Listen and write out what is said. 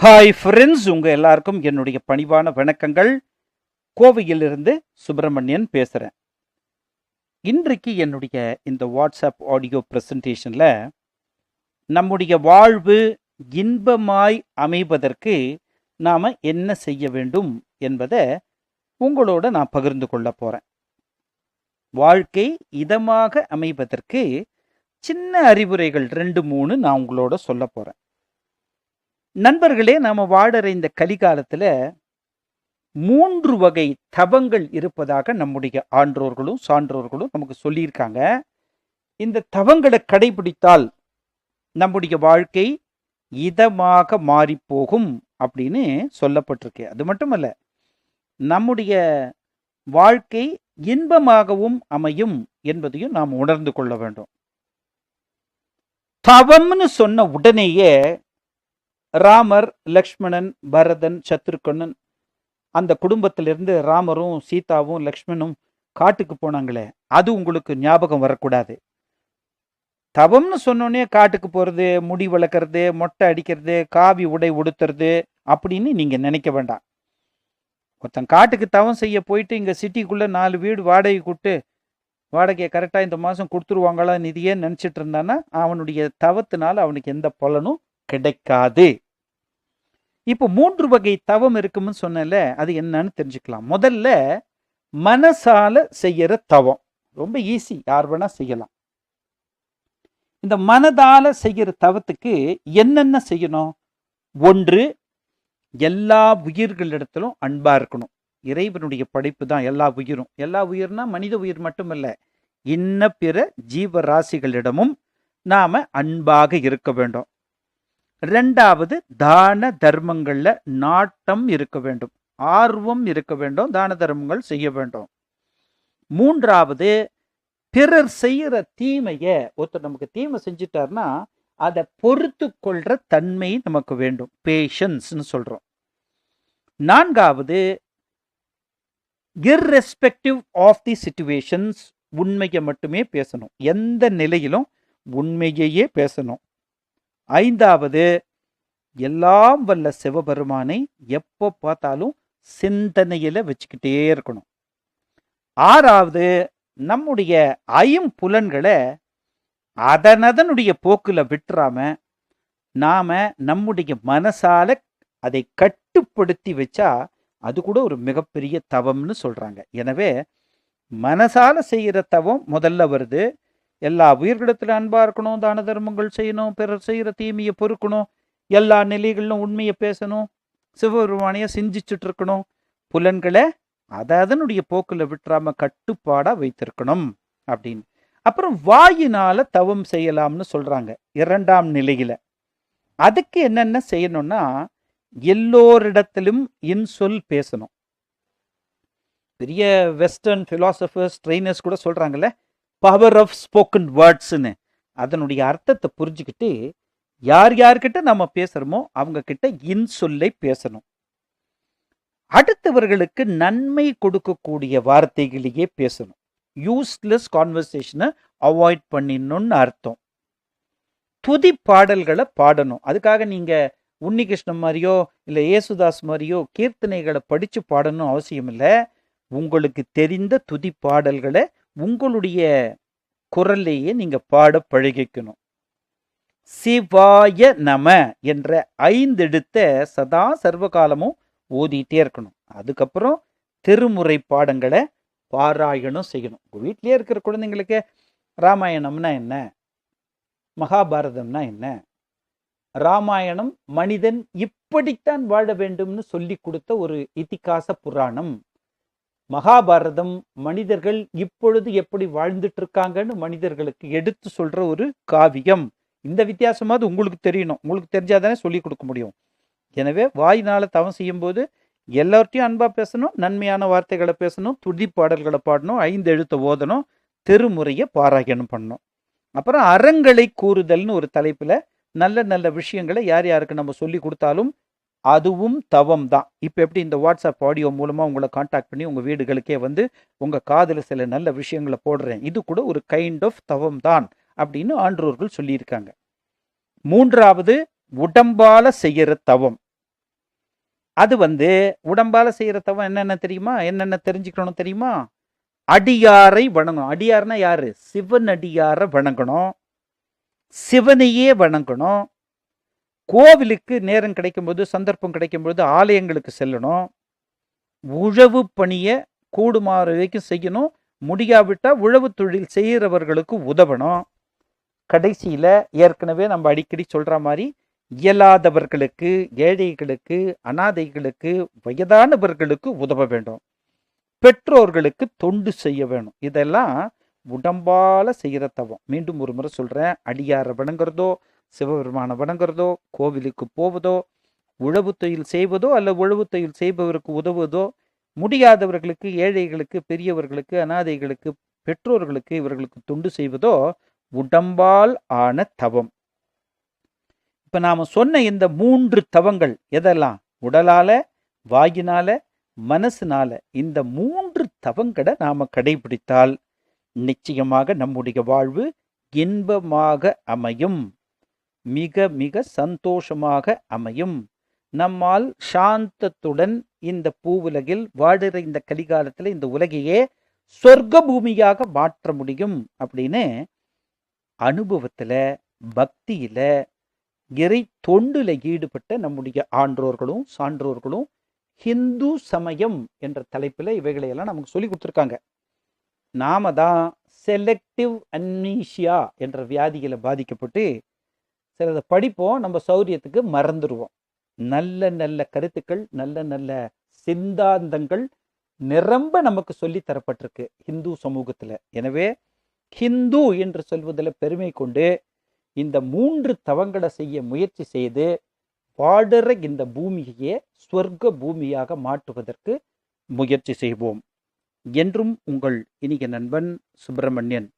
Hi friends உங்கள் எல்லாருக்கும் என்னுடைய பணிவான வணக்கங்கள். கோவையிலிருந்து சுப்பிரமணியன் பேசுகிறேன் இன்றைக்கு என்னுடைய இந்த வாட்ஸ்அப் ஆடியோ ப்ரெசன்டேஷனில் நம்முடைய வாழ்வு இன்பமாய் அமைவதற்கு நாம் என்ன செய்ய வேண்டும் என்பதை உங்களோட நான் பகிர்ந்து கொள்ள போகிறேன் வாழ்க்கை இதமாக அமைவதற்கு சின்ன அறிவுரைகள் ரெண்டு மூணு நான் உங்களோட சொல்ல போகிறேன் நண்பர்களே நாம் வாழற இந்த கலிகாலத்தில் மூன்று வகை தவங்கள் இருப்பதாக நம்முடைய ஆன்றோர்களும் சான்றோர்களும் நமக்கு சொல்லியிருக்காங்க. இந்த தவங்களை கடைபிடித்தால் நம்முடைய வாழ்க்கை இதமாக மாறிப்போகும் அப்படின்னு சொல்லப்பட்டிருக்கு. அது மட்டுமல்ல நம்முடைய வாழ்க்கை இன்பமாகவும் அமையும் என்பதையும் நாம் உணர்ந்து கொள்ள வேண்டும். தவம்னு சொன்ன உடனேயே ராமர் லக்ஷ்மணன் பரதன் சத்ருக்கண்ணன் அந்த குடும்பத்திலிருந்து ராமரும் சீதாவும் லக்ஷ்மணும் காட்டுக்கு போனாங்களே அது உங்களுக்கு ஞாபகம் வரக்கூடாது. தவம்னு சொன்னோடனே காட்டுக்கு போகிறது முடி வளர்க்கறது மொட்டை அடிக்கிறது காவி உடை உடுத்துறது அப்படின்னு நீங்கள் நினைக்க வேண்டாம். ஒருத்தன் காட்டுக்கு தவம் செய்ய போயிட்டு இங்கே சிட்டிக்குள்ளே நாலு வீடு வாடகை கூட்டு வாடகையை கரெக்டாக இந்த மாதம் கொடுத்துருவாங்களா நிதியே நினச்சிட்டு இருந்தானா அவனுடைய தவத்தினால அவனுக்கு எந்த பலனும் கிடைக்காது. இப்போ மூன்று வகை தவம் இருக்கும்னு சொன்னல அது என்னன்னு தெரிஞ்சுக்கலாம். முதல்ல மனசால செய்யற தவம். ரொம்ப ஈஸி யார் வேணா செய்யலாம். இந்த மனதால செய்யற தவத்துக்கு என்னென்ன செய்யணும்? ஒன்று எல்லா உயிர்களிடத்திலும் அன்பா இருக்கணும். இறைவனுடைய படைப்பு தான் எல்லா உயிரும். எல்லா உயிர்னா மனித உயிர் மட்டுமல்ல இன்ன பிற ஜீவராசிகளிடமும் நாம அன்பாக இருக்க வேண்டும். ரெண்டாவது தான தர்மங்களில் நாட்டம் இருக்க வேண்டும். ஆர்வம் இருக்க வேண்டும் தான தர்மங்கள் செய்ய வேண்டும். மூன்றாவது பிறர் செய்கிற தீமையை ஒருத்தர் நமக்கு தீமை செஞ்சிட்டார்னா அதை பொறுத்து கொள்கிற தன்மை நமக்கு வேண்டும். பேஷன்ஸ்னு சொல்கிறோம் நான்காவது இர்ரெஸ்பெக்டிவ் ஆஃப் தி சுச்சுவேஷன்ஸ் உண்மையை மட்டுமே பேசணும். எந்த நிலையிலும் உண்மையையே பேசணும். ஐந்தாவது எல்லாம் வல்ல சிவபெருமானை எப்போ பார்த்தாலும் சிந்தனையில் வச்சுக்கிட்டே இருக்கணும். ஆறாவது நம்முடைய ஐம்புலன்களை அதனதனுடைய போக்கில் விட்டுறாம நாம் நம்முடைய மனசால அதை கட்டுப்படுத்தி வச்சா அது கூட ஒரு மிகப்பெரிய தவம்னு சொல்கிறாங்க எனவே மனசால செய்கிற தவம் முதல்ல வருது. எல்லா உயிர்களிடத்துல அன்பா இருக்கணும் தான தர்மங்கள் செய்யணும் பிறர் செய்யற தீமையை பொறுக்கணும் எல்லா நிலைகளிலும் உண்மையை பேசணும் சிவபெருமானைய சிந்திச்சுட்டு இருக்கணும். புலன்களை அதை அதனுடைய போக்குல விட்டுறாம கட்டுப்பாடா வைத்திருக்கணும் அப்படின்னு. அப்புறம் வாயினால தவம் செய்யலாம்னு சொல்றாங்க இரண்டாம் நிலையில. அதுக்கு என்னென்ன செய்யணும்னா எல்லோரிடத்திலும் இன்சொல் பேசணும். பெரிய வெஸ்டர்ன் பிலாசபர்ஸ் ட்ரைனர்ஸ் கூட சொல்றாங்கல்ல பவர் ஆஃப் ஸ்போக்கன் வேர்ட்ஸ்னு அதனுடைய அர்த்தத்தை புரிஞ்சுக்கிட்டு யார் யார்கிட்ட நம்ம பேசுகிறோமோ அவங்க கிட்ட இன்சொல்லை பேசணும். அடுத்தவர்களுக்கு நன்மை கொடுக்கக்கூடிய வார்த்தைகளையே பேசணும். யூஸ்லெஸ் கான்வர்சேஷனை அவாய்ட் பண்ணிடணும்னு அர்த்தம். துதி பாடல்களை பாடணும். அதுக்காக நீங்கள் உன்னிகிருஷ்ணன் மாதிரியோ இல்லை ஏசுதாஸ் மாதிரியோ கீர்த்தனைகளை படித்து பாடணும் அவசியம் இல்லை உங்களுக்கு தெரிந்த துதி பாடல்களை உங்களுடைய குரல்லையே நீங்க பாட பழகிக்கணும். சிவாய நம என்ற ஐந்தெடுத்த சதா சர்வகாலமும் ஓதிட்டே இருக்கணும். அதுக்கப்புறம் திருமுறை பாடங்களை பாராயணம் செய்யணும். உங்கள் வீட்டிலேயே இருக்கிற குழந்தைங்களுக்கு ராமாயணம்னா என்ன? மகாபாரதம்னா என்ன? ராமாயணம் மனிதன் இப்படித்தான் வாழ வேண்டும்னு சொல்லி கொடுத்த ஒரு இதிகாச புராணம். மகாபாரதம் மனிதர்கள் இப்பொழுது எப்படி வாழ்ந்துட்டு இருக்காங்கன்னு மனிதர்களுக்கு எடுத்து சொல்ற ஒரு காவியம். இந்த வித்தியாசமாவது உங்களுக்கு தெரியணும். உங்களுக்கு தெரிஞ்சாதானே சொல்லி கொடுக்க முடியும். எனவே வாயினால தவம் செய்யும்போது எல்லார்ட்டையும் அன்பா பேசணும் நன்மையான வார்த்தைகளை பேசணும் துதி பாடல்களை பாடணும் ஐந்து எழுத்த ஓதணும் தெருமுறையை பாராயணம் பண்ணணும். அப்புறம் அறங்களை கூறுதல்னு ஒரு தலைப்புல நல்ல நல்ல விஷயங்களை யார் யாருக்கு நம்ம சொல்லி கொடுத்தாலும் அதுவும் தவம் தான் இப்போ எப்படி இந்த வாட்ஸ்அப் ஆடியோ மூலமாக உங்களை காண்டாக்ட் பண்ணி உங்கள் வீடுகளுக்கே வந்து உங்கள் காதில் சில நல்ல விஷயங்களை போடுறேன். இது கூட ஒரு கைண்ட் ஆஃப் தவம் தான் அப்படின்னு ஆன்றோர்கள் சொல்லியிருக்காங்க. மூன்றாவது உடம்பால செய்கிற தவம். அது வந்து உடம்பால செய்கிற தவம் என்னென்ன தெரியுமா? என்னென்ன தெரிஞ்சுக்கணும் தெரியுமா? அடியாரை வணங்கணும். அடியார்னா யாரு? சிவன் அடியாரை வணங்கணும். சிவனையே வணங்கணும். கோவிலுக்கு நேரம் கிடைக்கும்போது சந்தர்ப்பம் கிடைக்கும்போது ஆலயங்களுக்கு செல்லணும். உழவு பணியை கூடுமாறு வரைக்கும் செய்யணும். முடியாவிட்டால் உழவு தொழில் செய்கிறவர்களுக்கு உதவணும். கடைசியில் ஏற்கனவே நம்ம அடிக்கடி சொல்கிற மாதிரி இயலாதவர்களுக்கு ஏழைகளுக்கு அனாதைகளுக்கு வயதானவர்களுக்கு உதவ வேண்டும். பெற்றோர்களுக்கு தொண்டு செய்ய வேணும். இதெல்லாம் உடம்பால் செய்கிற தவம். மீண்டும் ஒரு முறை சொல்கிறேன் அடியாரை வணங்குறதோ சிவபெருமானை வணங்குறதோ கோவிலுக்கு போவதோ உழவு தொழில் செய்வதோ அல்ல உழவு தொழில் செய்பவருக்கு உதவுவதோ முடியாதவர்களுக்கு ஏழைகளுக்கு பெரியவர்களுக்கு அனாதைகளுக்கு பெற்றோர்களுக்கு இவர்களுக்கு தொண்டு செய்வதோ உடம்பால் ஆன தவம். இப்ப நாம சொன்ன இந்த மூன்று தவங்கள் எதெல்லாம்? உடலால வாயினால மனசுனால இந்த மூன்று தவங்களை நாம கடைபிடித்தால் நிச்சயமாக நம்முடைய வாழ்வு இன்பமாக அமையும். மிக மிக சந்தோஷமாக அமையும். நம்மால் சாந்தத்துடன் இந்த பூவுலகில் வாடுகிற இந்த கலிகாலத்தில் இந்த உலகையே சொர்க்க பூமியாக மாற்ற முடியும் அப்படின்னு அனுபவத்தில் பக்தியில் இறை தொண்டுல ஈடுபட்ட நம்முடைய ஆன்றோர்களும் சான்றோர்களும் ஹிந்து சமயம் என்ற தலைப்பில் இவைகளையெல்லாம் நமக்கு சொல்லி கொடுத்துருக்காங்க. நாம தான் செலக்டிவ் அன்னீஷியா என்ற வியாதிகளை பாதிக்கப்பட்டு சிலதை படிப்போம் நம்ம சௌரியத்துக்கு மறந்துடுவோம் நல்ல நல்ல கருத்துக்கள் நல்ல நல்ல சிந்தாந்தங்கள் நிரம்ப நமக்கு சொல்லி தரப்பட்டிருக்கு ஹிந்து சமூகத்தில். எனவே ஹிந்து என்று சொல்வதில் பெருமை கொண்டு இந்த மூன்று தவங்களை செய்ய முயற்சி செய்து வாடுற இந்த பூமியையே ஸ்வர்க்க பூமியாக மாற்றுவதற்கு முயற்சி செய்வோம். என்றும் உங்கள் இனிய நண்பன் சுப்பிரமணியன்